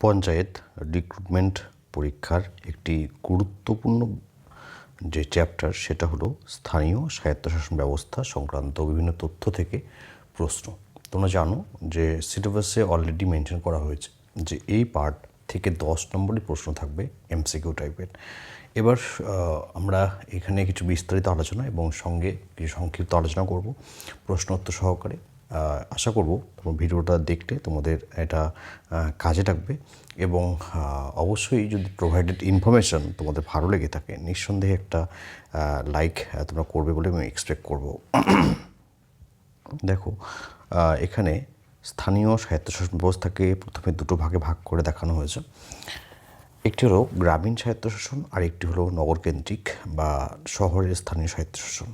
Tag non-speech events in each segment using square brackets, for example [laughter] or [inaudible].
Panchayat recruitment পরীক্ষার একটি গুরুত্বপূর্ণ যে চ্যাপ্টার সেটা হলো স্থানীয় স্বায়ত্তশাসন ব্যবস্থা সংক্রান্ত বিভিন্ন তথ্য থেকে প্রশ্ন। তোমরা জানো যে সিলেবাসে অলরেডি মেনশন করা হয়েছে যে এই পার্ট থেকে দশ নম্বরই প্রশ্ন থাকবে এমসিকিউ টাইপের এবার আমরা এখানে কিছু বিস্তারিত আলোচনা এবং সঙ্গে কিছু সংক্ষিপ্ত আলোচনা করব প্রশ্নোত্তর সহকারে। আশা করব তোমার ভিডিওটা দেখলে তোমাদের এটা কাজে লাগবে এবং অবশ্যই যদি প্রোভাইডেড ইনফরমেশন তোমাদের ভালো লেগে থাকে, নিঃসন্দেহে একটা লাইক তোমরা করবে বলে আমি এক্সপেক্ট করব। দেখো এখানে স্থানীয় স্বায়ত্তশাসন ব্যবস্থাকে প্রথমে দুটো ভাগে ভাগ করে দেখানো হয়েছে। একটি হলো গ্রামীণ স্বায়ত্তশাসন, আর একটি হলো নগরকেন্দ্রিক বা শহরের স্থানীয় স্বায়ত্তশাসন।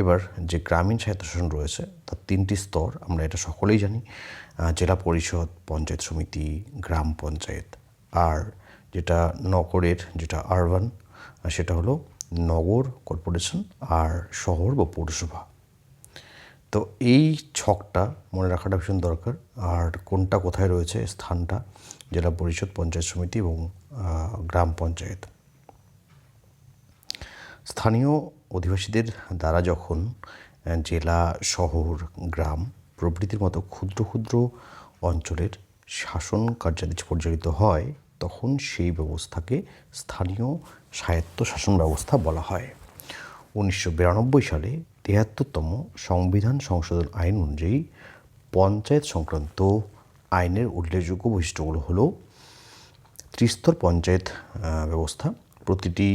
এবার যে গ্রামীণ স্বায়ত্তশাসন রয়েছে, তার তিনটি স্তর আমরা এটা সকলেই জানি জেলা পরিষদ, পঞ্চায়েত সমিতি, গ্রাম পঞ্চায়েত। আর যেটা নগরের, যেটা আরবান সেটা হলো নগর কর্পোরেশন আর শহর বা পৌরসভা। তো এই ছকটা মনে রাখাটা ভীষণ দরকার, আর কোনটা কোথায় রয়েছে, স্থানটা জেলা পরিষদ, পঞ্চায়েত সমিতি এবং গ্রাম পঞ্চায়েত। স্থানীয় অধিবাসীদের দ্বারা যখন জেলা, শহর, গ্রাম প্রভৃতির মতো ক্ষুদ্র ক্ষুদ্র অঞ্চলের শাসন কার্যাদেশ পরিচালিত হয়, তখন সেই ব্যবস্থাকে স্থানীয় স্বায়ত্ত শাসন ব্যবস্থা বলা হয়। উনিশশো বিরানব্বই সালে তেহাত্তরতম সংবিধান সংশোধন আইন অনুযায়ী পঞ্চায়েত সংক্রান্ত আইনের উল্লেখযোগ্য বৈশিষ্ট্যগুলো হলো ত্রিস্তর পঞ্চায়েত ব্যবস্থা, প্রতিটি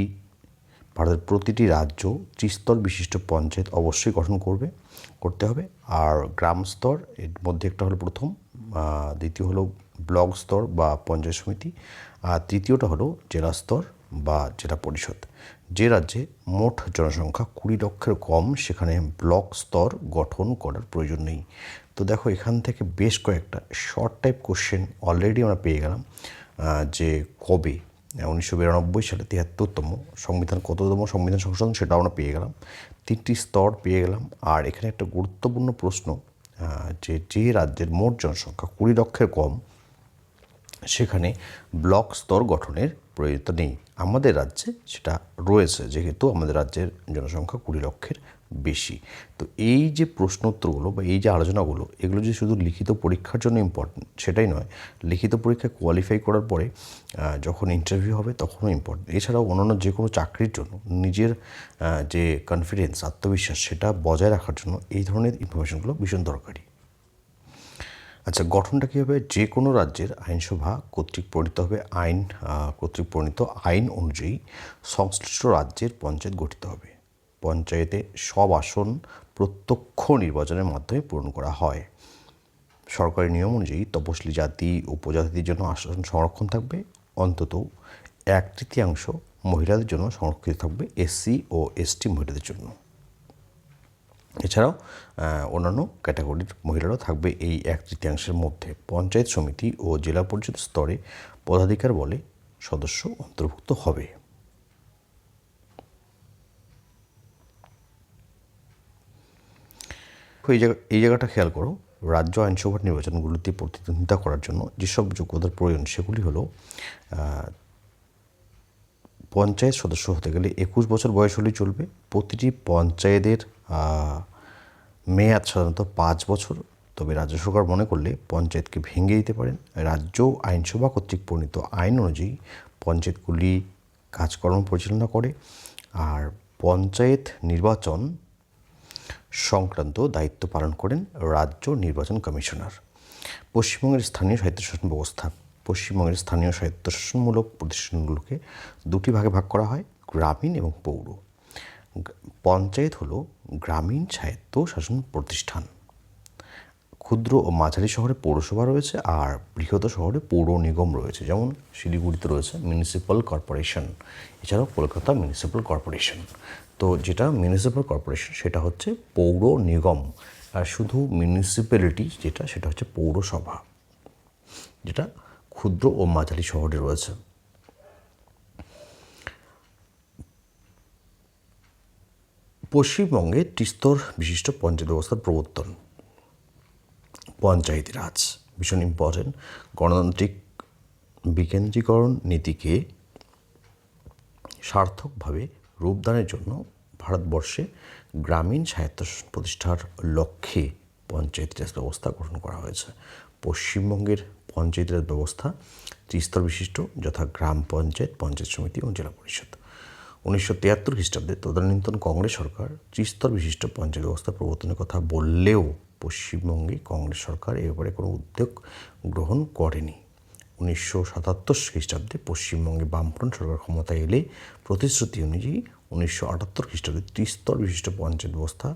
ভারতের প্রতিটি রাজ্য ত্রিস্তর বিশিষ্ট পঞ্চায়েত অবশ্যই গঠন করবে, করতে হবে। আর গ্রাম স্তর, এর মধ্যে একটা হলো প্রথম দ্বিতীয় হলো ব্লক স্তর বা পঞ্চায়েত সমিতি, আর তৃতীয়টা হলো জেলা স্তর বা জেলা পরিষদ। যে রাজ্যে মোট জনসংখ্যা কুড়ি লক্ষের কম, সেখানে ব্লক স্তর গঠন করার প্রয়োজন নেই। তো দেখো, এখান থেকে বেশ কয়েকটা শর্ট টাইপ কোশ্চেন অলরেডি আমরা পেয়ে গেলাম যে কবে? উনিশশো বিরানব্বই সালে তিয়াত্তরতম সংবিধান, কততম সংবিধান সংশোধন সেটাও আমরা পেয়ে গেলাম। তিনটি স্তর পেয়ে গেলাম। আর এখানে একটা গুরুত্বপূর্ণ প্রশ্ন যে যে রাজ্যের মোট জনসংখ্যা কুড়ি লক্ষের কম, সেখানে ব্লক স্তর গঠনের প্রয়োজন নেই। আমাদের রাজ্যে সেটা রয়েছে, যেহেতু আমাদের রাজ্যের জনসংখ্যা কুড়ি লক্ষের বেশি। তো এই যে প্রশ্নোত্তরগুলো বা এই যে আলোচনাগুলো, এগুলো যে শুধু লিখিত পরীক্ষার জন্য ইম্পর্টেন্ট সেটাই নয়, লিখিত পরীক্ষায় কোয়ালিফাই করার পরে যখন ইন্টারভিউ হবে তখনও ইম্পর্টেন্ট এছাড়াও অন্যান্য যে কোনো চাকরির জন্য নিজের যে কনফিডেন্স আত্মবিশ্বাস সেটা বজায় রাখার জন্য এই ধরনের ইনফরমেশনগুলো ভীষণ দরকারি। আচ্ছা গঠনটা কী হবে যে কোনো রাজ্যের আইনসভা কর্তৃক প্রণীত হবে আইন কর্তৃক প্রণীত আইন অনুযায়ী সংশ্লিষ্ট রাজ্যের পঞ্চায়েত গঠিত হবে। পঞ্চায়েতে সব আসন প্রত্যক্ষ নির্বাচনের মাধ্যমে পূরণ করা হয়। সরকারি নিয়ম অনুযায়ী তপশিলি জাতি, উপজাতিদের জন্য আসন সংরক্ষণ থাকবে। অন্তত এক তৃতীয়াংশ মহিলাদের জন্য সংরক্ষিত থাকবে এসসি ও এসটি মহিলাদের জন্য। এছাড়াও অন্যান্য ক্যাটাগরির মহিলারাও থাকবে এই এক তৃতীয়াংশের মধ্যে। পঞ্চায়েত সমিতি ও জেলা পরিষদ স্তরে পদাধিকার বলে সদস্য অন্তর্ভুক্ত হবে। এই জায়গা, এই জায়গাটা খেয়াল করো, রাজ্য আইনসভার নির্বাচনগুলিতে প্রতিদ্বন্দ্বিতা করার জন্য যেসব যোগ্যতার প্রয়োজন, সেগুলি হলো পঞ্চায়েত সদস্য হতে গেলে একুশ বছর বয়স হলেই চলবে, প্রতিটি পঞ্চায়েতের মেয়াদ সাধারণত পাঁচ বছর। তবে রাজ্য সরকার মনে করলে পঞ্চায়েতকে ভেঙে দিতে পারেন। রাজ্য আইনসভা কর্তৃক প্রণীত আইন অনুযায়ী পঞ্চায়েতগুলি কাজকর্ম পরিচালনা করে আর পঞ্চায়েত নির্বাচন সংক্রান্ত দায়িত্ব পালন করেন রাজ্য নির্বাচন কমিশনার। পশ্চিমবঙ্গের স্থানীয় স্বায়ত্তশাসন ব্যবস্থা। পশ্চিমবঙ্গের স্থানীয় স্বায়ত্তশাসনমূলক প্রতিষ্ঠানগুলোকে দুটি ভাগে ভাগ করা হয়, গ্রামীণ এবং পৌর। পঞ্চায়েত হলো গ্রামীণ স্বায়ত্ত শাসন প্রতিষ্ঠান। ক্ষুদ্র ও মাঝারি শহরে পৌরসভা রয়েছে আর বৃহৎ শহরে পৌর নিগম রয়েছে, যেমন শিলিগুড়িতে রয়েছে মিউনিসিপ্যাল কর্পোরেশন এছাড়াও কলকাতা মিউনিসিপ্যাল কর্পোরেশন তো যেটা মিউনিসিপ্যাল কর্পোরেশন সেটা হচ্ছে পৌর নিগম, আর শুধু মিউনিসিপ্যালিটি যেটা, সেটা হচ্ছে পৌরসভা, যেটা ক্ষুদ্র ও মাঝারি শহরে রয়েছে। পশ্চিমবঙ্গে ত্রিস্তর বিশিষ্ট পঞ্চায়েত ব্যবস্থার প্রবর্তন। পঞ্চায়েতি রাজ, ভীষণ ইম্পর্টেন্ট গণতান্ত্রিক বিকেন্দ্রীকরণ নীতিকে সার্থকভাবে রূপদানের জন্য ভারতবর্ষে গ্রামীণ স্বায়ত্তশাসন প্রতিষ্ঠার লক্ষ্যে পঞ্চায়েত রাজ ব্যবস্থা গঠন করা হয়েছে। পশ্চিমবঙ্গের পঞ্চায়েত রাজ ব্যবস্থা ত্রিস্তর বিশিষ্ট, যথা গ্রাম পঞ্চায়েত পঞ্চায়েত সমিতি এবং জেলা পরিষদ। উনিশশো তিয়াত্তর খ্রিস্টাব্দে তদানীন্তন কংগ্রেস সরকার ত্রিস্তর বিশিষ্ট পঞ্চায়েত ব্যবস্থা প্রবর্তনের কথা বললেও পশ্চিমবঙ্গে কংগ্রেস সরকার এ ব্যাপারে কোনো উদ্যোগ গ্রহণ করেনি। উনিশশো সাতাত্তর খ্রিস্টাব্দে পশ্চিমবঙ্গে বামফ্রন্ট সরকার ক্ষমতায় এলে প্রতিশ্রুতি অনুযায়ী উনিশশো আটাত্তর খ্রিস্টাব্দে ত্রিস্তর বিশিষ্ট পঞ্চায়েত ব্যবস্থা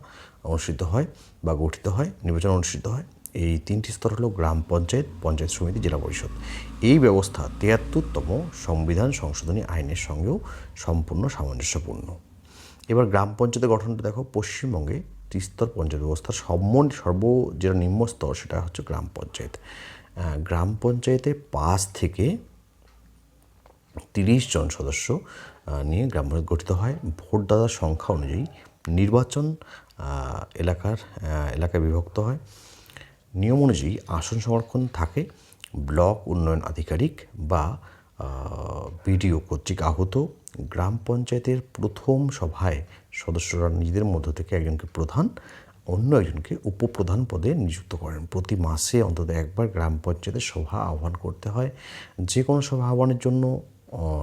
অনুষ্ঠিত হয় বা গঠিত হয়, নির্বাচন অনুষ্ঠিত হয়। এই তিনটি স্তর হলো গ্রাম পঞ্চায়েত পঞ্চায়েত সমিতি, জেলা পরিষদ। এই ব্যবস্থা তিয়াত্তরতম সংবিধান সংশোধনী আইনের সঙ্গেও সম্পূর্ণ সামঞ্জস্যপূর্ণ। এবার গ্রাম পঞ্চায়েতের গঠনটা দেখো, পশ্চিমবঙ্গে ত্রিস্তর পঞ্চায়েত ব্যবস্থার সম্মন সর্ব যেটা নিম্ন স্তর সেটা হচ্ছে গ্রাম পঞ্চায়েত। গ্রাম পঞ্চায়েতে পাঁচ থেকে তিরিশ জন সদস্য নিয়ে গ্রাম পঞ্চায়েত গঠিত হয়। ভোটদাতার সংখ্যা অনুযায়ী নির্বাচন এলাকার এলাকায় বিভক্ত হয়। নিয়ম অনুযায়ী আসন সংরক্ষণ থাকে, ব্লক উন্নয়ন আধিকারিক বা বিডিও কর্তৃক আহত, গ্রাম পঞ্চায়েতের প্রথম সভায় সদস্যরা নিজেদের মধ্য থেকে একজনকে প্রধান, অন্য একজনকে উপপ্রধান পদে নিযুক্ত করেন। প্রতি মাসে অন্তত একবার গ্রাম পঞ্চায়েতের সভা আহ্বান করতে হয়। যে কোনো সভা আহ্বানের জন্য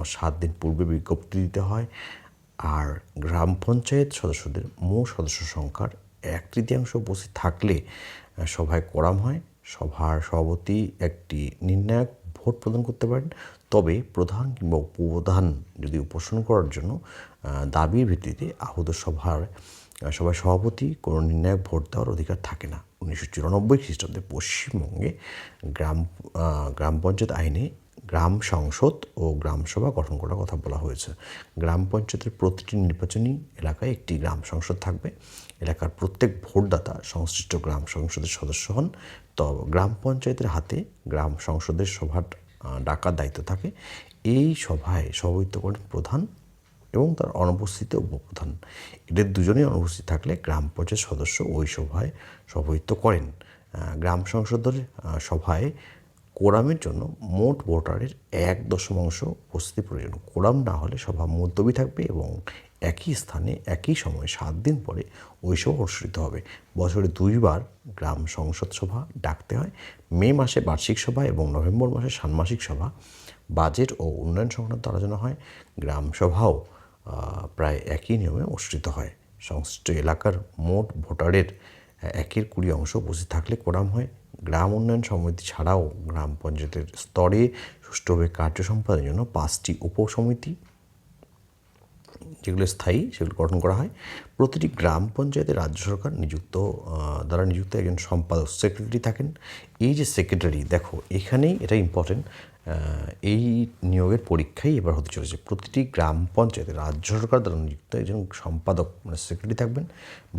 সাত দিন পূর্বে বিজ্ঞপ্তি দিতে হয়। আর গ্রাম পঞ্চায়েত সদস্যদের মো সদস্য সংখ্যার এক তৃতীয়াংশ উপস্থিত থাকলে সভায় করাম হয়। সভার সভাপতি একটি নির্ণায়ক ভোট প্রদান করতে পারেন। তবে প্রধান কিংবা উপপ্রধান যদি উপোষণ করার জন্য দাবির ভিত্তিতে আহত সভার সভায় সভাপতি কোনো নির্ণায়ক ভোট দেওয়ার অধিকার থাকে না। উনিশশো চুরানব্বই খ্রিস্টাব্দে পশ্চিমবঙ্গে গ্রাম গ্রাম পঞ্চায়েত আইনে গ্রাম সংসদ ও গ্রাম সভা গঠন করার কথা বলা হয়েছে। গ্রাম পঞ্চায়েতের প্রতিটি নির্বাচনী এলাকায় একটি গ্রাম সংসদ থাকবে। এলাকার প্রত্যেক ভোটদাতা সংশ্লিষ্ট গ্রাম সংসদের সদস্য হন। তো গ্রাম পঞ্চায়েতের হাতে গ্রাম সংসদের সভা আহ, ডাকার দায়িত্ব থাকে। এই সভায় সভাপতিত্ব করেন প্রধান এবং তার অনুপস্থিতিতে উপপ্রধান। এদের দুজনেই অনুপস্থিত থাকলে গ্রাম পঞ্চায়েত সদস্য ওই সভায় সভাপতিত্ব করেন। গ্রাম সংসদের সভায় কোরামের জন্য মোট ভোটারের এক দশমাংশ উপস্থিতি প্রয়োজন কোরাম না হলে সভা মুলতবি থাকবে এবং একই স্থানে, একই সময়ে সাত দিন পরে ওই সভা অনুষ্ঠিত হবে। বছরে দুইবার গ্রাম সংসদ সভা ডাকতে হয়। মে মাসে বার্ষিক সভা এবং নভেম্বর মাসে ষান্মাসিক সভা। বাজেট ও উন্নয়ন সংক্রান্ত আলোচনা হয়। গ্রাম সভাও প্রায় একই নিয়মে অনুষ্ঠিত হয়। সংশ্লিষ্ট এলাকার মোট ভোটারের একের কুড়ি অংশ উপস্থিত থাকলে কোরাম হয়। গ্রাম উন্নয়ন সমিতি ছাড়াও গ্রাম পঞ্চায়েতের স্তরে সুষ্ঠুভাবে কার্য সম্পাদনের জন্য পাঁচটি উপসমিতি যেগুলো স্থায়ী, সেগুলো গঠন করা হয়। প্রতিটি গ্রাম পঞ্চায়েতে রাজ্য সরকার নিযুক্ত দ্বারা নিযুক্ত একজন সম্পাদক সেক্রেটারি থাকেন। এই যে সেক্রেটারি দেখো, এখানেই এটা ইম্পর্টেন্ট এই নিয়োগের পরীক্ষাই এবার হতে চলেছে। প্রতিটি গ্রাম পঞ্চায়েতে রাজ্য সরকার দ্বারা নিযুক্ত একজন সম্পাদক মানে সেক্রেটারি থাকবেন।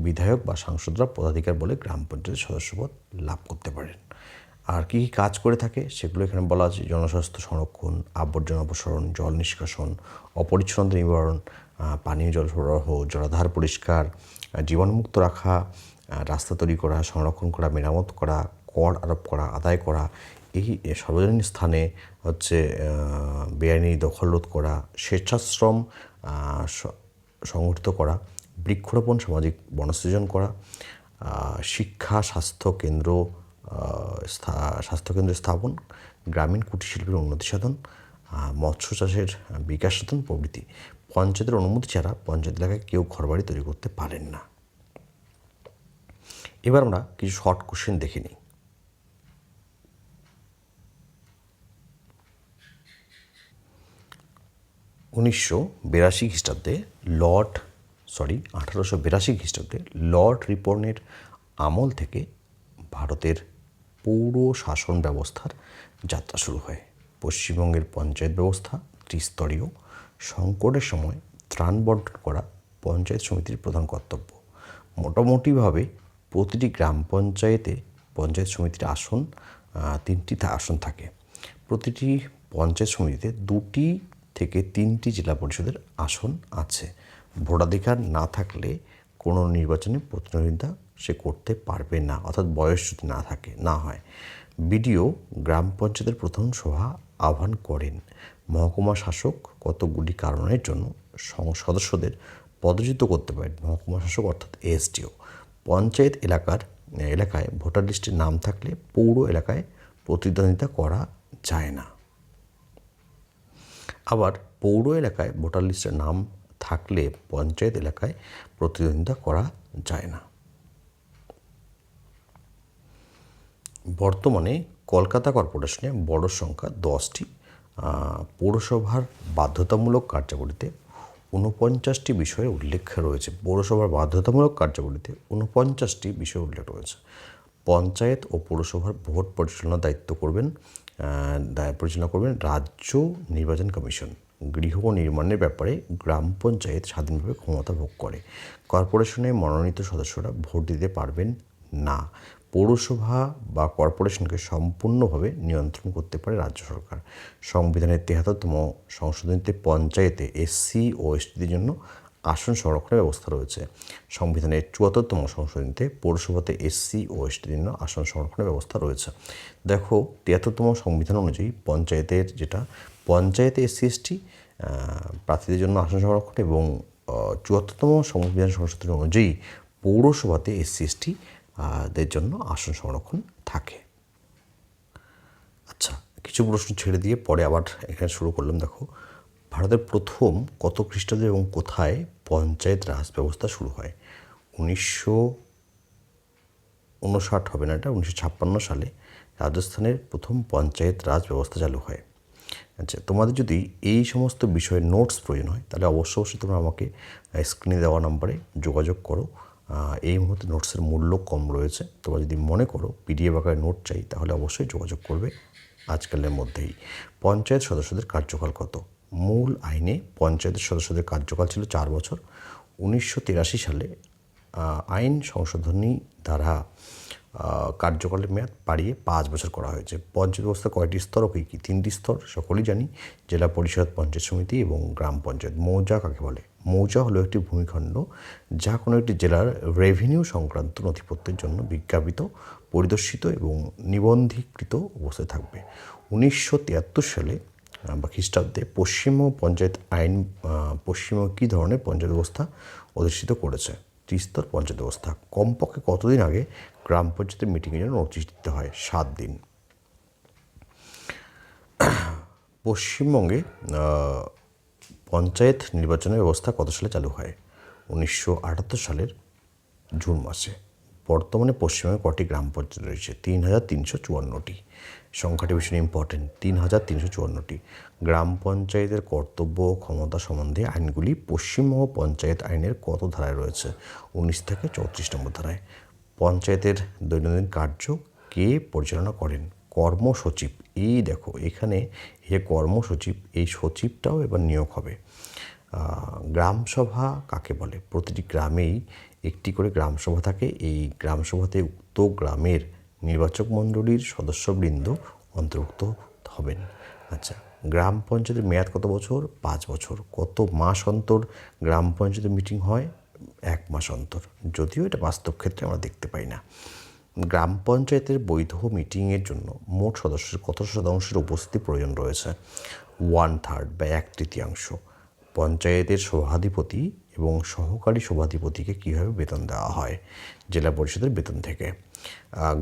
বিধায়ক বা সাংসদরা পদাধিকার বলে গ্রাম পঞ্চায়েতের সদস্যপদ লাভ করতে পারেন। আর কী কী কাজ করে থাকে সেগুলো এখানে বলা আছে। জনস্বাস্থ্য সংরক্ষণ, আবর্জনা অপসারণ, জল নিষ্কাশন, অপরিচ্ছন্নতা নিবারণ পানীয় জল সরবরাহ, জলাধার পরিষ্কার জীবাণুমুক্ত রাখা রাস্তা তৈরি করা, সংরক্ষণ করা, মেরামত করা, কর আরোপ করা, আদায় করা, এই সর্বজনীন স্থানে হচ্ছে বেআইনি দখল রোধ করা, স্বেচ্ছাশ্রম সংগঠিত করা, বৃক্ষরোপণ, সামাজিক বনসৃজন করা শিক্ষা, স্বাস্থ্য কেন্দ্র স্বাস্থ্যকেন্দ্র স্থাপন, গ্রামীণ কুটির শিল্পের উন্নতি সাধন মৎস্য চাষের বিকাশ সাধন প্রভৃতি। পঞ্চায়েতের অনুমতি ছাড়া পঞ্চায়েত এলাকায় কেউ ঘরবাড়ি তৈরি করতে পারেন না। এবার আমরা কিছু শর্ট কোশ্চেন দেখে নিই। উনিশশো বিরাশি খ্রিস্টাব্দে লর্ড সরি আঠারোশো বিরাশি খ্রিস্টাব্দে লর্ড রিপনের আমল থেকে ভারতের পৌর শাসন ব্যবস্থার যাত্রা শুরু হয়। পশ্চিমবঙ্গের পঞ্চায়েত ব্যবস্থা, ত্রিস্তরীয়, সংকটের সময় ত্রাণ বন্টন করা পঞ্চায়েত সমিতির প্রধান কর্তব্য। মোটামুটিভাবে প্রতিটি গ্রাম পঞ্চায়েতে পঞ্চায়েত সমিতির আসন তিনটি আসন থাকে। প্রতিটি পঞ্চায়েত সমিতিতে দুটি থেকে তিনটি জেলা পরিষদের আসন আছে। ভোটাধিকার না থাকলে কোনো নির্বাচনে প্রতিদ্বন্দ্বিতা সে করতে পারবে না, অর্থাৎ বয়স যদি না থাকে, না হয়। বিডিও গ্রাম পঞ্চায়েতের প্রথম সভা আহ্বান করেন। মহকুমা শাসক কতগুলি কারণের জন্য সদস্যদের পদচ্যুত করতে পারেন। মহকুমা শাসক অর্থাৎ এসডিও। পঞ্চায়েত এলাকার এলাকায় ভোটার লিস্টে নাম থাকলে পৌর এলাকায় প্রতিদ্বন্দ্বিতা করা যায় না। আবার পৌর এলাকায় ভোটার লিস্টের নাম থাকলে পঞ্চায়েত এলাকায় প্রতিদ্বন্দ্বিতা করা যায় না। বর্তমানে কলকাতা কর্পোরেশনে বড় সংখ্যা দশটি পৌরসভার বাধ্যতামূলক কার্যাবলীতে ঊনপঞ্চাশটি বিষয়ের উল্লেখ রয়েছে। পৌরসভার বাধ্যতামূলক কার্যাবলীতে ঊনপঞ্চাশটি বিষয় উল্লেখ রয়েছে। পঞ্চায়েত ও পৌরসভার ভোট পরিচালনার দায়িত্ব করবেন পরিচালনা করবেন রাজ্য নির্বাচন কমিশন। গৃহ নির্মাণের ব্যাপারে গ্রাম পঞ্চায়েত স্বাধীনভাবে ক্ষমতা ভোগ করে। কর্পোরেশনে মনোনীত সদস্যরা ভোট দিতে পারবেন না। পৌরসভা বা কর্পোরেশনকে সম্পূর্ণভাবে নিয়ন্ত্রণ করতে পারে রাজ্য সরকার। সংবিধানের তেহাত্তরতম সংশোধনীতে পঞ্চায়েতে এসসি ও এসটিদের জন্য আসন সংরক্ষণের ব্যবস্থা রয়েছে। সংবিধানের চুয়াত্তরতম সংশোধনীতে পৌরসভাতে এসসি ও এসটির জন্য আসন সংরক্ষণের ব্যবস্থা রয়েছে। দেখো তিয়াত্তরতম সংবিধান অনুযায়ী পঞ্চায়েতের যেটা, পঞ্চায়েতে এসসি, এসটি প্রার্থীদের জন্য আসন সংরক্ষণ এবং চুয়াত্তরতম সংবিধান সংশোধনী অনুযায়ী পৌরসভাতে এসসি, এসটি দের জন্য আসন সংরক্ষণ থাকে। আচ্ছা কিছু প্রশ্ন ছেড়ে দিয়ে পরে আবার এখানে শুরু করলাম। দেখো, ভারতের প্রথম কত খ্রিস্টাব্দে এবং কোথায় পঞ্চায়েত রাজ ব্যবস্থা শুরু হয়? উনিশশো উনষাট হবে না এটা? উনিশশো ছাপ্পান্ন সালে রাজস্থানের প্রথম পঞ্চায়েত রাজ ব্যবস্থা চালু হয়। আচ্ছা তোমাদের যদি এই সমস্ত বিষয়ে নোটস প্রয়োজন হয়, তাহলে অবশ্য অবশ্যই তোমরা আমাকে স্ক্রিনে দেওয়া নাম্বারে যোগাযোগ করো। এই মুহূর্তে নোটসের মূল্য কম রয়েছে। তোমরা যদি মনে করো পিডিএফ আকারে নোট চাই, তাহলে অবশ্যই যোগাযোগ করবে আজকালের মধ্যেই। পঞ্চায়েত সদস্যদের কার্যকাল কত? মূল আইনে পঞ্চায়েতের সদস্যদের কার্যকাল ছিল চার বছর। উনিশশো তিরাশি সালে আইন সংশোধনী দ্বারা কার্যকালের মেয়াদ বাড়িয়ে পাঁচ বছর করা হয়েছে। পঞ্চায়েত ব্যবস্থা কয়টি স্তর কী কী? তিনটি স্তর, সকলেই জানি। জেলা পরিষদ, পঞ্চায়েত সমিতি এবং গ্রাম পঞ্চায়েত। মৌজা কাকে বলে? মৌজা হলো একটি ভূমিখণ্ড যা কোনো একটি জেলার রেভিনিউ সংক্রান্ত নথিপত্রের জন্য বিজ্ঞাপিত, পরিদর্শিত এবং নিবন্ধীকৃত অবস্থায় থাকবে। উনিশশো তিয়াত্তর সালে বা খ্রিস্টাব্দে পশ্চিমবঙ্গ পঞ্চায়েত আইন পশ্চিমবঙ্গ কী ধরনের পঞ্চায়েত ব্যবস্থা অধিষ্ঠিত করেছে? ত্রিস্তর পঞ্চায়েত ব্যবস্থা। কমপক্ষে কতদিন আগে গ্রাম পঞ্চায়েতের মিটিংয়ের জন্য নোটিশ দিতে হয়? সাত দিন। [clears throat] পশ্চিমবঙ্গে পঞ্চায়েত নির্বাচনের ব্যবস্থা কত সালে চালু হয়? উনিশশো আটাত্তর সালের জুন মাসে। বর্তমানে পশ্চিমবঙ্গে কটি গ্রাম পঞ্চায়েত রয়েছে? তিন হাজার তিনশো চুয়ান্নটি। সংখ্যাটি ভীষণ ইম্পর্টেন্ট তিন হাজার তিনশো চুয়ান্নটি। গ্রাম পঞ্চায়েতের কর্তব্য ও ক্ষমতা সম্বন্ধে আইনগুলি পশ্চিমবঙ্গ পঞ্চায়েত আইনের কত ধারায় রয়েছে? উনিশ থেকে চৌত্রিশ নম্বর ধারায়। পঞ্চায়েতের দৈনন্দিন কার্য কে পরিচালনা করেন? কর্মসচিব। এই দেখো এখানে যে কর্মসচিব এই সচিবটাও এবার নিয়োগ হবে। আহ, গ্রাম সভা কাকে বলে? প্রতিটি গ্রামেই একটি করে গ্রাম সভা থাকে। এই গ্রাম সভাতে উক্ত গ্রামের নির্বাচক মণ্ডলীর সদস্যবৃন্দ অন্তর্ভুক্ত হবেন। আচ্ছা গ্রাম পঞ্চায়েতের মেয়াদ কত বছর? পাঁচ বছর। কত মাস অন্তর গ্রাম পঞ্চায়েতের মিটিং হয়? এক মাস অন্তর। যদিও এটা বাস্তব ক্ষেত্রে আমরা দেখতে পাই না। গ্রাম পঞ্চায়েতের বৈধ মিটিংয়ের জন্য মোট সদস্যের কত শতাংশের উপস্থিতি প্রয়োজন রয়েছে? ওয়ান থার্ড বা এক তৃতীয়াংশ। পঞ্চায়েতের সভাধিপতি এবং সহকারী সভাধিপতিকে কীভাবে বেতন দেওয়া হয়? জেলা পরিষদের বেতন থেকে।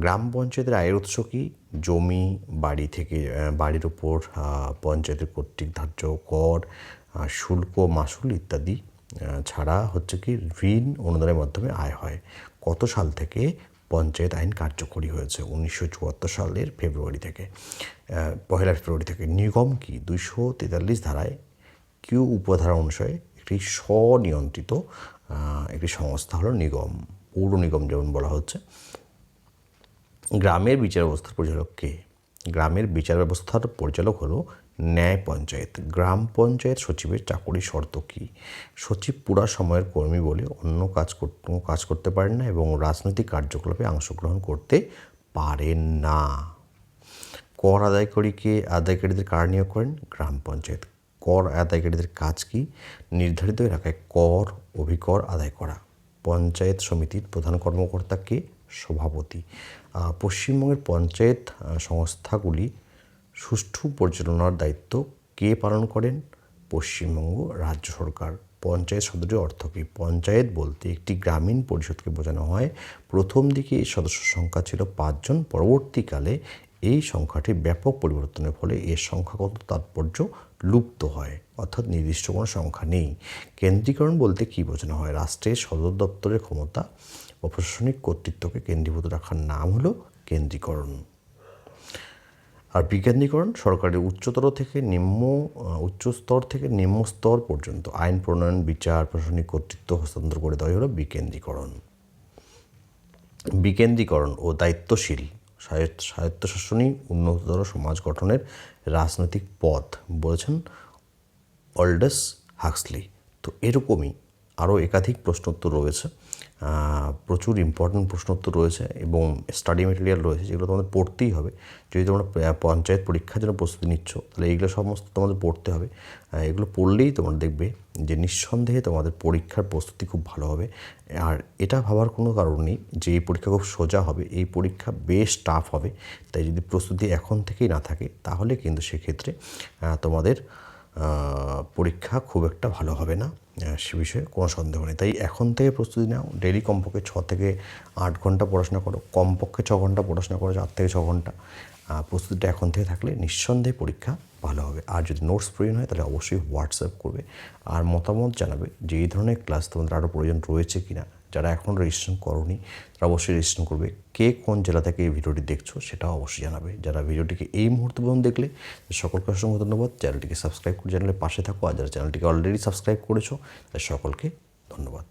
গ্রাম পঞ্চায়েতের আয়ের উৎস কি? জমি, বাড়ি থেকে বাড়ির উপর পঞ্চায়েতের কর্তৃক ধার্য কর শুল্ক, মাসুল ইত্যাদি ছাড়া হচ্ছে কি ঋণ অনুদানের মাধ্যমে আয় হয়। কত সাল থেকে পঞ্চায়েত আইন কার্যকরী হয়েছে উনিশশো চুয়াত্তর সালের ফেব্রুয়ারি থেকে। পহেলা ফেব্রুয়ারি থেকে। নিগম কি দুইশো তেতাল্লিশ ধারায় কিউ উপধারা অনুসারে একটি স্বনিয়ন্ত্রিত একটি সংস্থা হলো নিগম, পৌর নিগম যেমন বলা হচ্ছে। গ্রামের বিচার ব্যবস্থার পরিচালক কে? গ্রামের বিচার ব্যবস্থার পরিচালক হলো ন্যায় পঞ্চায়েত, গ্রাম পঞ্চায়েত সচিবের চাকরি শর্ত কী? সচিব পুরা সময়ের কর্মী বলে অন্য কাজ কাজ করতে পারেন না এবং রাজনৈতিক কার্যকলাপে অংশগ্রহণ করতে পারেন না। কর আদায়কারীকে আদায়কারীদের কার নিয়োগ করেন? গ্রাম পঞ্চায়েত। কর আদায়কারীদের কাজ কি? নির্ধারিত এলাকায় কর অভিকর আদায় করা। পঞ্চায়েত সমিতির প্রধান কর্মকর্তাকে সভাপতি। পশ্চিমবঙ্গের পঞ্চায়েত সংস্থাগুলি সুষ্ঠু পরিচালনার দায়িত্ব কে পালন করেন? পশ্চিমবঙ্গ রাজ্য সরকার। পঞ্চায়েত সদস্যের অর্থ কী? পঞ্চায়েত বলতে একটি গ্রামীণ পরিষদকে বোঝানো হয়। প্রথম দিকে এই সদস্য সংখ্যা ছিল পাঁচজন পরবর্তীকালে এই সংখ্যাটি ব্যাপক পরিবর্তনের ফলে এর সংখ্যাগত তাৎপর্য লুপ্ত হয়। অর্থাৎ নির্দিষ্ট কোনো সংখ্যা নেই। কেন্দ্রীকরণ বলতে কী বোঝানো হয়? রাষ্ট্রের সদর দপ্তরের ক্ষমতা ও প্রশাসনিক কর্তৃত্বকে কেন্দ্রীভূত রাখার নাম হলো কেন্দ্রীকরণ। আর বিকেন্দ্রীকরণ সরকারের উচ্চতর থেকে নিম্ন উচ্চ স্তর থেকে নিম্ন স্তর পর্যন্ত আইন প্রণয়ন, বিচার, প্রশাসনিক কর্তৃত্ব হস্তান্তর করে দেওয়াই হলো বিকেন্দ্রীকরণ। বিকেন্দ্রীকরণ ও দায়িত্বশীল, স্বায়ত্ত, স্বায়ত্তশাসনী উন্নততর সমাজ গঠনের রাজনৈতিক পথ বলেছেন অলডাস হাক্সলি। তো এরকমই আরও একাধিক প্রশ্নোত্তর রয়েছে প্রচুর ইম্পর্টেন্ট প্রশ্নোত্তর রয়েছে এবং স্টাডি মেটেরিয়াল রয়েছে যেগুলো তোমাদের পড়তেই হবে। যদি তোমরা পঞ্চায়েত পরীক্ষার জন্য প্রস্তুতি নিচ্ছ, তাহলে এইগুলো সমস্ত তোমাদের পড়তে হবে। এগুলো পড়লেই তোমরা দেখবে যে নিঃসন্দেহে তোমাদের পরীক্ষার প্রস্তুতি খুব ভালো হবে। আর এটা ভাবার কোনো কারণ নেই যে এই পরীক্ষা খুব সোজা হবে, এই পরীক্ষা বেশ টাফ হবে। তাই যদি প্রস্তুতি এখন থেকেই না থাকে, তাহলে কিন্তু সেক্ষেত্রে তোমাদের পরীক্ষা খুব একটা ভালো হবে না। সে বিষয়ে কোনো সন্দেহ নেই। তাই এখন থেকে প্রস্তুতি নাও। ডেলি কমপক্ষে ছ থেকে আট ঘণ্টা পড়াশোনা করো। কমপক্ষে ছ ঘণ্টা পড়াশোনা করো, চার থেকে ছ ঘণ্টা। প্রস্তুতিটা এখন থেকে থাকলে নিঃসন্দেহে পরীক্ষা ভালো হবে। আর যদি নোটস প্রয়োজন হয়, তাহলে অবশ্যই হোয়াটসঅ্যাপ করবে। আর মতামত জানাবে যে, এই ধরনের ক্লাস তোমাদের আরও প্রয়োজন রয়েছে কি না যারা এখন রেজিস্ট্রেশন করনি, তারা অবশ্যই রেজিস্ট্রেশন করবে। কে কোন জেলা থেকে এই ভিডিওটি দেখছ সেটাও অবশ্যই জানাবে। যারা ভিডিওটিকে এই মুহূর্তে পর্যন্ত দেখলে সকলকে অসংখ্য ধন্যবাদ। চ্যানেলটিকে সাবস্ক্রাইব করে চ্যানেলের পাশে থাকো। আর যারা চ্যানেলটিকে অলরেডি সাবস্ক্রাইব করেছ তাই সকলকে ধন্যবাদ।